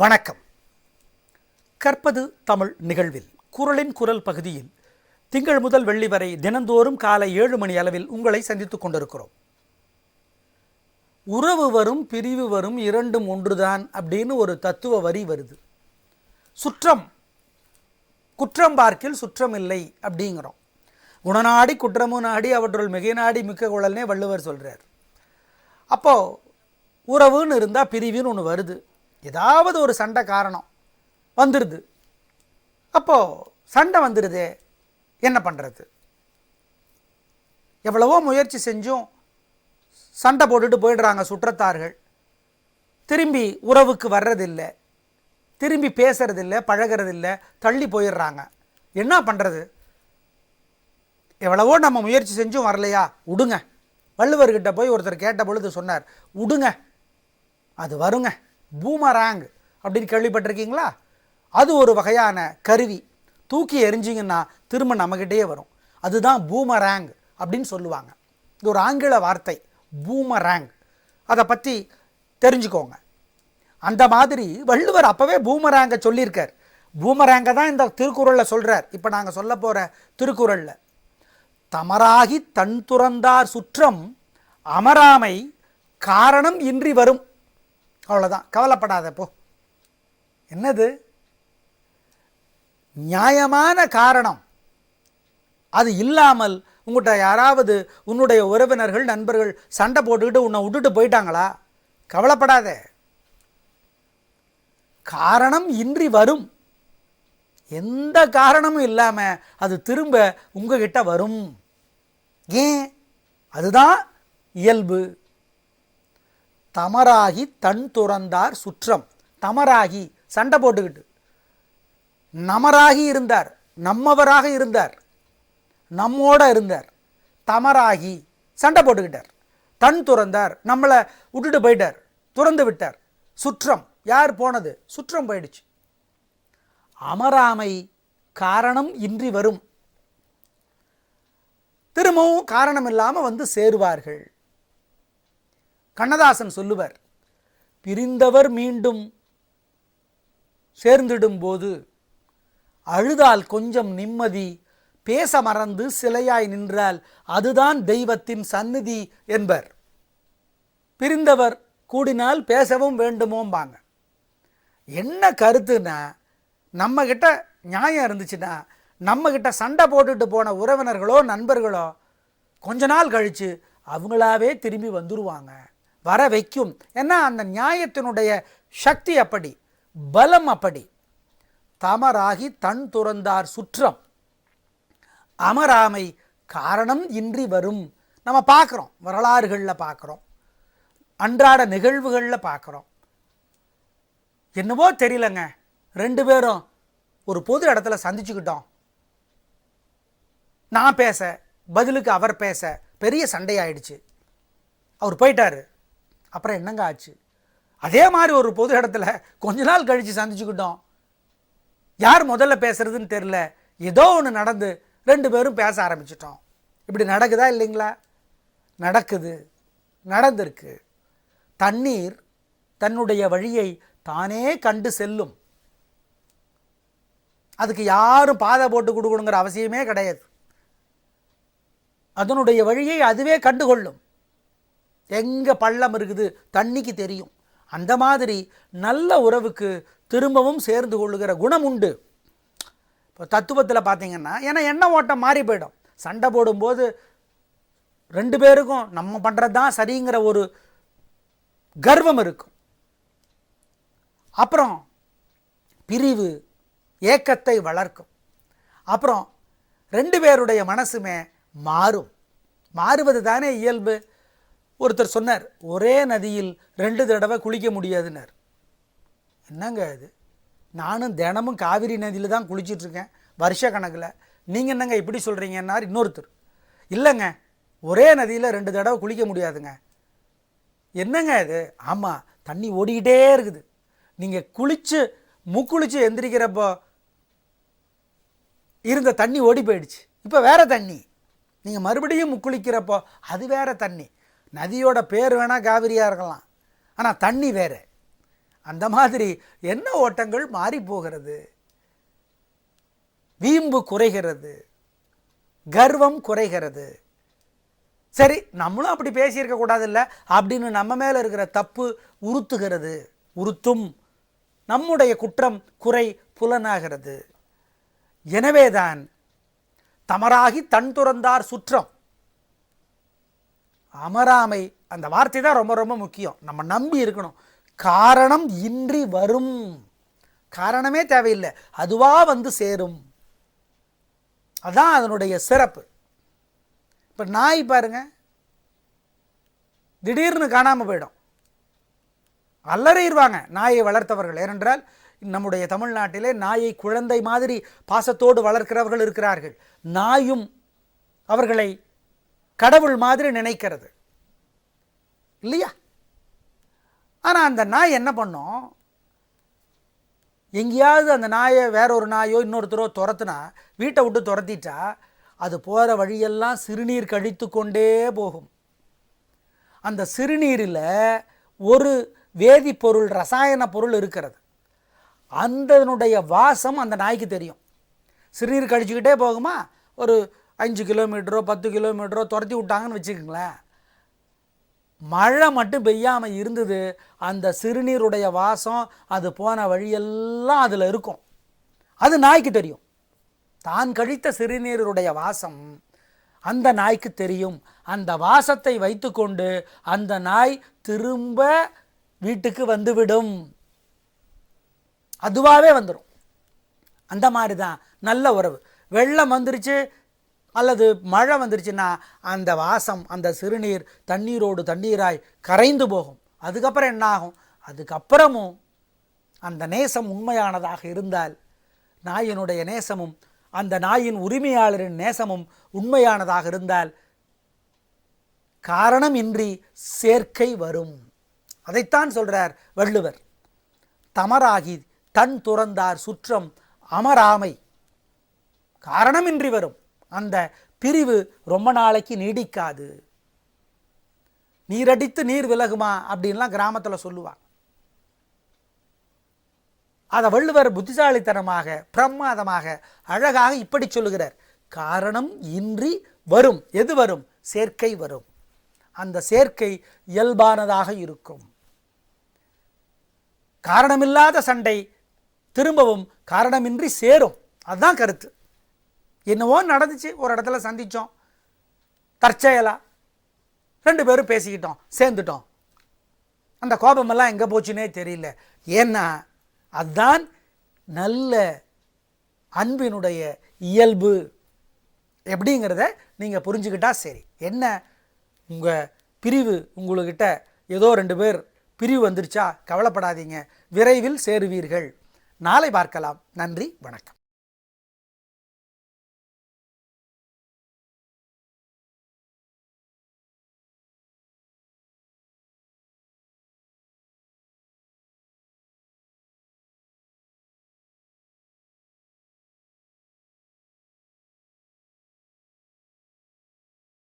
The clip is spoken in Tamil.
வணக்கம். கற்பது தமிழ் நிகழ்வில் குரலின் குரல் பகுதியில் திங்கள் முதல் வெள்ளி வரை தினந்தோறும் காலை ஏழு மணி அளவில் உங்களை சந்தித்துக் கொண்டிருக்கிறோம். உறவு வரும் பிரிவு வரும் இரண்டும் ஒன்றுதான் அப்படின்னு ஒரு தத்துவ வரி வருது. சுற்றம் குற்றம் பார்க்கில் சுற்றம் இல்லை அப்படிங்கிறோம். குணநாடி குற்றமும் நாடி அவற்றுள் மிகை நாடி மிக்க குழல்னே வள்ளுவர் சொல்கிறார் அப்போது உறவுன்னு இருந்தால் பிரிவுன்னு ஒன்று வருது. ஏதாவது ஒரு சண்டை காரணம் வந்துடுது அப்போது சண்டை வந்துடுதே என்ன பண்ணுறது எவ்வளவோ முயற்சி செஞ்சும் சண்டை போட்டுட்டு போயிடுறாங்க சுற்றத்தார்கள். திரும்பி உறவுக்கு வர்றதில்லை. திரும்பி பேசுறதில்ல பழகிறதில்ல தள்ளி போயிடுறாங்க. என்ன பண்ணுறது எவ்வளவோ நம்ம முயற்சி செஞ்சும் வரலையா? விடுங்க வள்ளுவர்கிட்ட போய் ஒருத்தர் கேட்ட பொழுது சொன்னார் விடுங்க அது வருங்க. பூமராங் அப்படின்னு கேள்விப்பட்டிருக்கீங்களா? அது ஒரு வகையான கருவி. தூக்கி எரிஞ்சிங்கன்னா திரும்ப நம்மக்கிட்டே வரும். அதுதான் பூமராங் அப்படின்னு சொல்லுவாங்க. இது ஒரு ஆங்கில வார்த்தை பூமராங். அதை பற்றி தெரிஞ்சுக்கோங்க. அந்த மாதிரி வள்ளுவர் அப்போவே பூமராங்க சொல்லியிருக்கார். பூமராங்க தான் இந்த திருக்குறளில் சொல்கிறார் இப்போ நாங்கள் சொல்ல போகிற திருக்குறளில் தமராகி தன் துறந்தார் சுற்றம் அமராமை காரணம் இன்றி வரும். அவ்வளோதான் கவலைப்படாத போ. என்னது? நியாயமான காரணம். அது இல்லாமல் உங்கள்கிட்ட யாராவது உன்னுடைய உறவினர்கள் நண்பர்கள் சண்டை போட்டுக்கிட்டு உன்னை விட்டுட்டு போயிட்டாங்களா? கவலைப்படாத. காரணம் இன்றி வரும். எந்த காரணமும் இல்லாமல் அது திரும்ப உங்ககிட்ட வரும். ஏன்? அதுதான் இயல்பு. தமராகி தன் துறந்தார் சுற்றம். தமராகி சண்டை போட்டுக்கிட்டு. நமராகி இருந்தார் நம்மவராக இருந்தார் நம்மோட இருந்தார். தமராகி சண்டை போட்டுக்கிட்டார். தன் துறந்தார் நம்மளை விட்டுட்டு போயிட்டார் துறந்து விட்டார். சுற்றம் யார் போனது? சுற்றம் போயிடுச்சு. அமராமை காரணம் இன்றி வரும். திரும்பவும் காரணம் இல்லாமல் வந்து சேருவார்கள். கண்ணதாசன் சொல்லுவர் பிரிந்தவர் மீண்டும் சேர்ந்திடும் போது அழுதால் கொஞ்சம் நிம்மதி பேச மறந்து சிலையாய் நின்றால் அதுதான் தெய்வத்தின் சந்நிதி என்பர். பிரிந்தவர் கூடினால் பேசவும் வேண்டுமோம்பாங்க. என்ன கருத்துன்னா நம்மக்கிட்ட நியாயம் இருந்துச்சுன்னா நம்மக்கிட்ட சண்டை போட்டுட்டு போன உறவினர்களோ நண்பர்களோ கொஞ்ச நாள் கழித்து அவங்களாவே திரும்பி வந்துருவாங்க. வர வைக்கும் ஏன்னா அந்த நியாயத்தினுடைய சக்தி அப்படி பலம் அப்படி. தமராகி தன் துறந்தார் சுற்றம். அமராமை காரணம் இன்றி வரும். நம்ம பார்க்குறோம் வரலாறுகளில் பார்க்குறோம். அன்றாட நிகழ்வுகளில் பார்க்குறோம். என்னவோ தெரியலங்க. ரெண்டு பேரும் ஒரு பொது இடத்துல சந்திச்சுக்கிட்டோம். நான் பேச பதிலுக்கு அவர் பேச பெரிய சண்டையாயிடுச்சு. அவர் போயிட்டாரு. அப்புறம் என்னங்க ஆச்சு? அதே மாதிரி ஒரு பொது இடத்துல கொஞ்ச நாள் கழித்து சந்திச்சுக்கிட்டோம். யார் முதல்ல பேசுறதுன்னு தெரில ஏதோ ஒன்று நடந்து ரெண்டு பேரும் பேச ஆரம்பிச்சிட்டோம். இப்படி நடக்குதா இல்லைங்களா? நடக்குது. நடந்திருக்கு. தண்ணீர் தன்னுடைய வழியை தானே கண்டு செல்லும். அதுக்கு யாரும் பாதை போட்டு கொடுக்கணுங்கிற அவசியமே கிடையாது. அதனுடைய வழியை அதுவே கண்டுகொள்ளும். எங்கே பள்ளம் இருக்குது? தண்ணிக்கு தெரியும். அந்த மாதிரி நல்ல உறவுக்கு திரும்பவும் சேர்ந்து கொள்ளுகிற குணம் உண்டு. இப்போ தத்துவத்தில் பார்த்தீங்கன்னா ஏன்னா எண்ண ஓட்டம் மாறி போயிடும். சண்டை போடும்போது ரெண்டு பேருக்கும் நம்ம பண்ணுறது தான் சரிங்கிற ஒரு கர்வம் இருக்கும். அப்புறம் பிரிவு ஏக்கத்தை வளர்க்கும். அப்புறம் ரெண்டு பேருடைய மனசுமே மாறும். மாறுவது தானே இயல்பு? ஒருத்தர் சொன்னார் ஒரே நதியில் ரெண்டு தடவை குளிக்க முடியாதுன்னார். என்னங்க இது? நானும் தினமும் காவிரி நதியில் தான் குளிச்சிட்ருக்கேன் வருஷ கணக்கில். நீங்கள் என்னங்க இப்படி சொல்கிறீங்கன்னார் இன்னொருத்தர். இல்லைங்க ஒரே நதியில் ரெண்டு தடவை குளிக்க முடியாதுங்க. என்னங்க இது? ஆமாம் தண்ணி ஓடிக்கிட்டே இருக்குது. நீங்கள் குளித்து முக்குளித்து எந்திரிக்கிறப்போ இருந்த தண்ணி ஓடி போயிடுச்சு. இப்போ வேறு தண்ணி. நீங்கள் மறுபடியும் முக்குளிக்கிறப்போ அது வேறு தண்ணி. நதியோட பேர் வேணால் காவிரியாக இருக்கலாம். ஆனால் தண்ணி வேறு. அந்த மாதிரி என்ன ஓட்டங்கள் மாறி போகிறது? வீம்பு குறைகிறது. கர்வம் குறைகிறது. சரி நம்மளும் அப்படி பேசியிருக்க கூடாதுல்ல? அப்படின்னு நம்ம மேலே இருக்கிற தப்பு உறுத்துகிறது. உறுத்தும். நம்முடைய குற்றம் குறை புலனாகிறது. எனவேதான் தமராகி தன் துறந்தார் சுற்றம். அமராமை. அந்த வார்த்தை தான் ரொம்ப ரொம்ப முக்கியம். நம்ம நம்பி இருக்கணும். காரணம் இன்றி வரும். காரணமே தேவையில்லை. அதுவா வந்து சேரும். அதான் அதனுடைய சிறப்பு. இப்போ நாய் பாருங்க. திடீர்னு காணாமல் போயிடும். அல்லறையிடுவாங்க நாயை வளர்த்தவர்கள். ஏனென்றால் நம்முடைய தமிழ்நாட்டிலே நாயை குழந்தை மாதிரி பாசத்தோடு வளர்க்கிறவர்கள் இருக்கிறார்கள். நாயும் அவர்களை கடவுள் மாதிரி நினைக்கிறது. இல்லையா? ஆனால் அந்த நாய் என்ன பண்ணும்? எங்கேயாவது அந்த நாயை வேற ஒரு நாயோ இன்னொருத்தரோ துரத்துனா வீட்டை விட்டு துரத்திட்டா அது போகிற வழியெல்லாம் சிறுநீர் கழித்து கொண்டே போகும். அந்த சிறுநீரில் ஒரு வேதிப்பொருள் ரசாயன பொருள் இருக்கிறது. அந்தனுடைய வாசம் அந்த நாய்க்கு தெரியும். சிறுநீர் கழிச்சுக்கிட்டே போகுமா? ஒரு அஞ்சு கிலோமீட்டரோ பத்து கிலோமீட்டரோ துரத்தி விட்டாங்கன்னு வச்சுக்கோங்களேன். மழை மட்டும் பெய்யாமல் இருந்தது அந்த சிறுநீருடைய வாசம் அது போன வழியெல்லாம் அதில் இருக்கும். அது நாய்க்கு தெரியும். தான் கழித்த சிறுநீருடைய வாசம் அந்த நாய்க்கு தெரியும். அந்த வாசத்தை வைத்துக்கொண்டு அந்த நாய் திரும்ப வீட்டுக்கு வந்துவிடும். அதுவாகவே வந்துடும் அந்த மாதிரி தான் நல்ல உறவு. வெள்ளம் வந்துருச்சு அல்லது மழை வந்துருச்சுன்னா அந்த வாசம் அந்த சிறுநீர் தண்ணீரோடு தண்ணீராய் கரைந்து போகும். அதுக்கப்புறம் என்ன ஆகும் அதுக்கப்புறமும் அந்த நேசம் உண்மையானதாக இருந்தால் நாயினுடைய நேசமும் அந்த நாயின் உரிமையாளரின் நேசமும் உண்மையானதாக இருந்தால் காரணமின்றி சேர்க்கை வரும். அதைத்தான் சொல்கிறார் வள்ளுவர். தமராகி தன் துறந்தார் சுற்றம் அமராமை. காரணமின்றி வரும். அந்த பிரிவு ரொம்ப நாளைக்கு நீடிக்காது. நீரடித்து நீர் விலகுமா அப்படின்லாம் கிராமத்தில் சொல்லுவாங்க. அதை வள்ளுவர் புத்திசாலித்தனமாக பிரமாதமாக அழகாக இப்படி சொல்லுகிறார். காரணம் இன்றி வரும். எது வரும்? சேர்க்கை வரும். அந்த சேர்க்கை இயல்பானதாக இருக்கும். காரணமில்லாத சண்டை திரும்பவும் காரணமின்றி சேரும். அதுதான் கருத்து. என்னவோ நடந்துச்சு ஒரு இடத்துல சந்தித்தோம் தற்செயலாக ரெண்டு பேரும் பேசிக்கிட்டோம் சேர்ந்துட்டோம். அந்த கோபமெல்லாம் எங்கே போச்சுன்னே தெரியல. ஏன்னா அதுதான் நல்ல அன்பினுடைய இயல்பு. எப்படிங்கிறத நீங்கள் புரிஞ்சுக்கிட்டா சரி. என்ன? உங்கள் பிரிவு உங்களுக்கிட்ட ஏதோ ரெண்டு பேர் பிரிவு வந்துருச்சா கவலைப்படாதீங்க. விரைவில் சேருவீர்கள். நாளை பார்க்கலாம். நன்றி வணக்கம்.